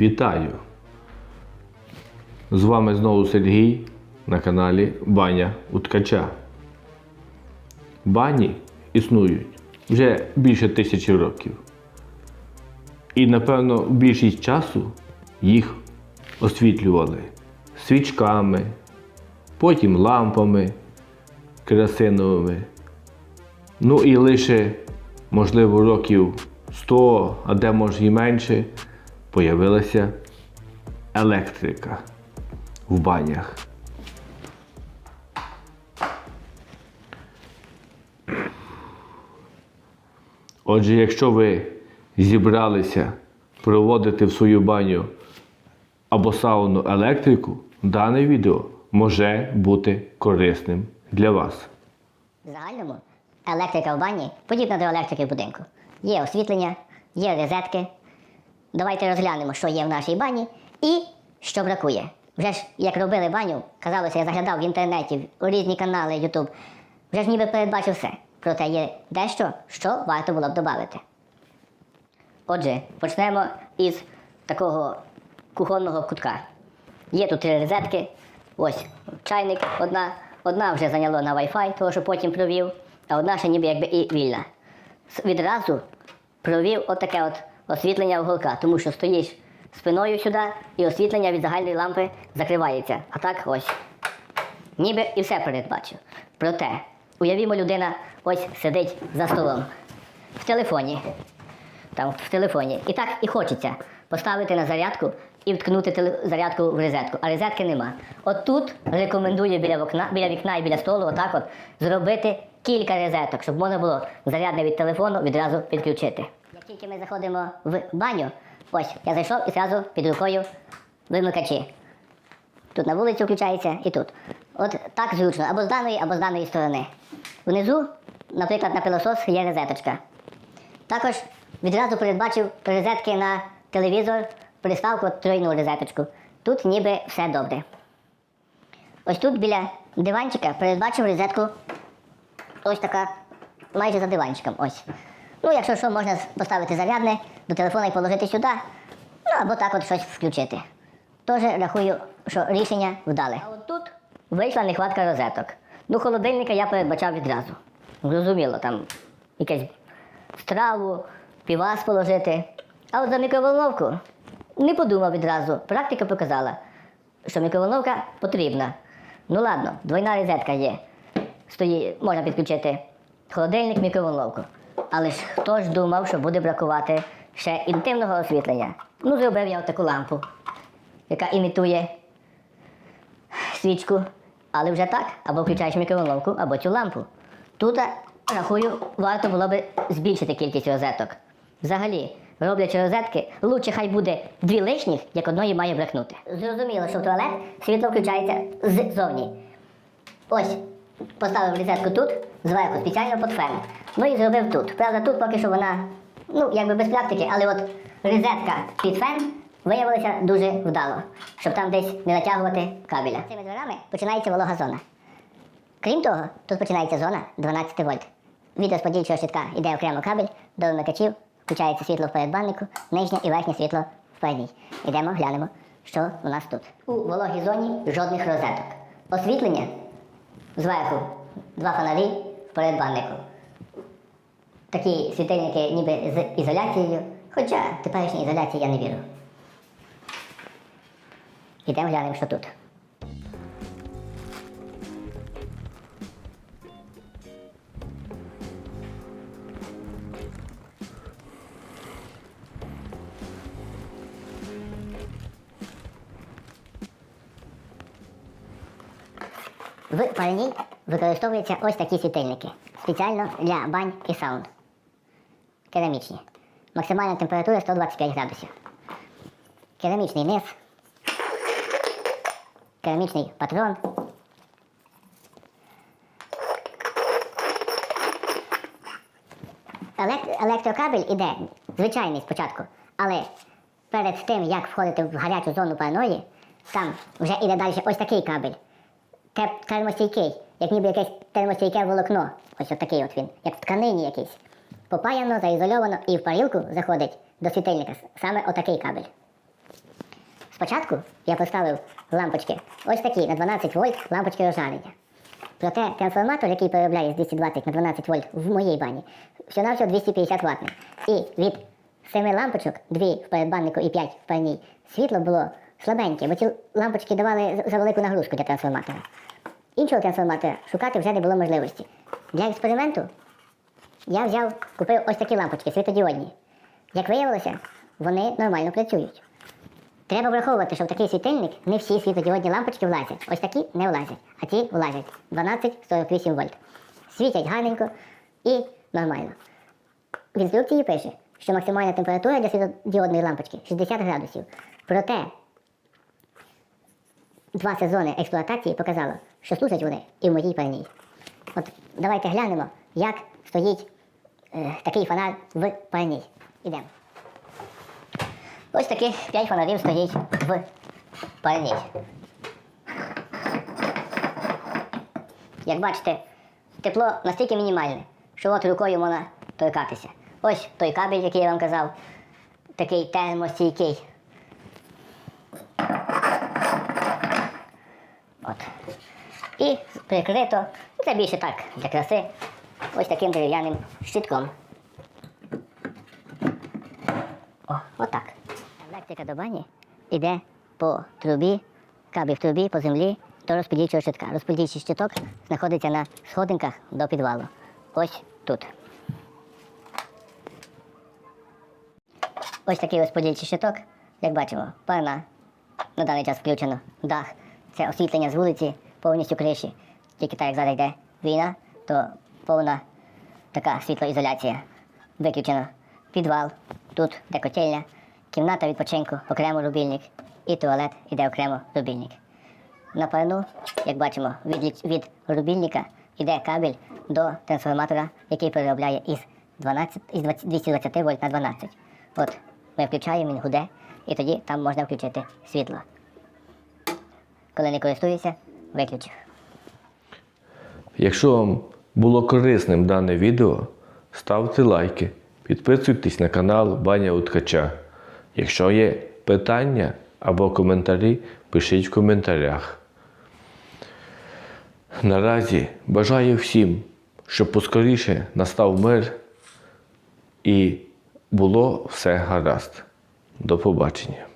Вітаю! З вами знову Сергій на каналі Баня у Ткача. Бані існують вже більше тисячі років. І, напевно, більшість часу їх освітлювали свічками, потім лампами керосиновими. Ну і лише, можливо, років 100, а де може і менше, появилася електрика в банях. Отже, якщо ви зібралися проводити в свою баню або сауну електрику, дане відео може бути корисним для вас. В загальному електрика в бані подібна до електрики в будинку. Є освітлення, є розетки. Давайте розглянемо, що є в нашій бані і що бракує. Вже ж як робили баню, казалося, я заглядав в інтернеті, у різні канали YouTube. Вже ж ніби передбачив все. Проте є дещо, що варто було б додати. Отже, почнемо із такого кухонного кутка. Є тут три розетки. Ось чайник, одна, одна вже зайняло на Wi-Fi, того що потім провів, а одна ще ніби якби і вільна. Відразу провів отаке от освітлення уголка, тому що стоїш спиною сюди і освітлення від загальної лампи закривається. А так ось. Ніби і все передбачив. Проте, уявімо, людина ось сидить за столом в телефоні там в телефоні. І так і хочеться поставити на зарядку і вткнути теле- зарядку в розетку, а розетки нема. От тут рекомендую біля вікна, біля вікна і біля столу, отак от зробити кілька розеток, щоб можна було зарядне від телефону відразу підключити. Тільки ми заходимо в баню, ось я зайшов і одразу під рукою вимикачі. Тут на вулицю включається і тут. От так зручно, або з даної, або з даної сторони. Внизу, наприклад, на пилосос є розеточка. Також відразу передбачив розетки на телевізор, приставку тройну розеточку. Тут ніби все добре. Ось тут біля диванчика передбачив розетку ось така, майже за диванчиком. Ось. Ну, якщо що, можна поставити зарядне до телефона і положити сюди, ну або так от щось включити. Тож рахую, що рішення вдале. А от тут вийшла нехватка розеток. Ну, холодильника я передбачав відразу. Зрозуміло, там якесь страву, півас положити. А от за мікроволновку не подумав відразу. Практика показала, що мікроволновка потрібна. Ну ладно, двойна розетка є. Стоїть, можна підключити холодильник, мікроволновку. Але ж хто ж думав, що буде бракувати ще інтимного освітлення? Ну, зробив я таку лампу, яка імітує свічку. Але вже так, або включаєш мікроволновку, або цю лампу. Тут, рахую, варто було би збільшити кількість розеток. Взагалі, роблячи розетки, лучше хай буде дві лишніх, як одної має бракнути. Зрозуміло, що в туалет світло включається ззовні. Ось, поставив розетку тут, зверху, спеціально під фен. Ну і зробив тут. Правда, тут поки що вона, ну, якби без практики, але от розетка під фен виявилася дуже вдало, щоб там десь не натягувати кабеля. Цими дверами починається волога зона. Крім того, тут починається зона 12 вольт. Від розподільчого щитка йде окремо кабель до вимикачів, включається світло в передбаннику, нижнє і верхнє світло в передній. Йдемо, глянемо, що у нас тут. У вологій зоні жодних розеток. Освітлення зверху два фонарі в передбаннику. Такі світильники ніби з ізоляцією, хоча теперішній ізоляції я не вірю. Ідемо глянемо, що тут. В пальні використовуються ось такі світильники. Спеціально для бань і саун. Керамічні. Максимальна температура 125 градусів. Керамічний низ. Керамічний патрон. Елек- Електрокабель іде звичайний спочатку, але перед тим, як входити в гарячу зону парної, там вже іде далі ось такий кабель термостійкий, як ніби якесь термостійке волокно. Ось от такий от він, як в тканині якийсь. Попаяно, заізольовано і в парілку заходить до світильника саме отакий кабель. Спочатку я поставив лампочки ось такі на 12 вольт лампочки розжарення. Проте трансформатор, який переробляє з 220 на 12 вольт в моїй бані, всього навсього 250 ватний. І від 7 лампочок, 2 в передбаннику і 5 в парній, світло було слабеньке, бо ці лампочки давали за- велику нагрузку для трансформатора. Іншого трансформатора шукати вже не було можливості. Для експерименту я взяв, купив ось такі лампочки світодіодні. Як виявилося, вони нормально працюють. Треба враховувати, що в такий світильник не всі світлодіодні лампочки влазять. Ось такі не влазять, а ті влазять 12-48 вольт. Світять гарненько і нормально. В інструкції пише, що максимальна температура для світлодіодної лампочки 60 градусів. Проте два сезони експлуатації показало, що служать вони і в моїй парній. От давайте глянемо, як стоїть е, такий фонар в парній. Ідемо. Ось такі 5 фонарів стоїть в парній. Як бачите, тепло настільки мінімальне, що от рукою можна торкатися. Ось той кабель, який я вам казав, такий термостійкий. От. І прикрито, це більше так, для краси, ось таким дерев'яним щитком. О, отак. Електрика до бані йде по трубі, кабель в трубі, по землі до розподільчого щитка. Розподільчий щиток знаходиться на сходинках до підвалу. Ось тут. Ось такий розподільчий щиток, як бачимо, парна на даний час включено. Дах. Це освітлення з вулиці, повністю криші. Тільки так, як зараз йде війна, то повна така світлоізоляція. Виключено підвал, тут де котельня, кімната відпочинку, окремо рубільник, і туалет іде окремо рубільник. На парну, як бачимо, від, від рубільника йде кабель до трансформатора, який переробляє із 12, із 20 220 вольт на 12. От ми включаємо, він гуде, і тоді там можна включити світло. Коли не користуюся, виключив. Якщо вам було корисним дане відео, ставте лайки, підписуйтесь на канал Баня Уткача. Якщо є питання або коментарі, пишіть в коментарях. Наразі бажаю всім, щоб поскоріше настав мир і було все гаразд. До побачення.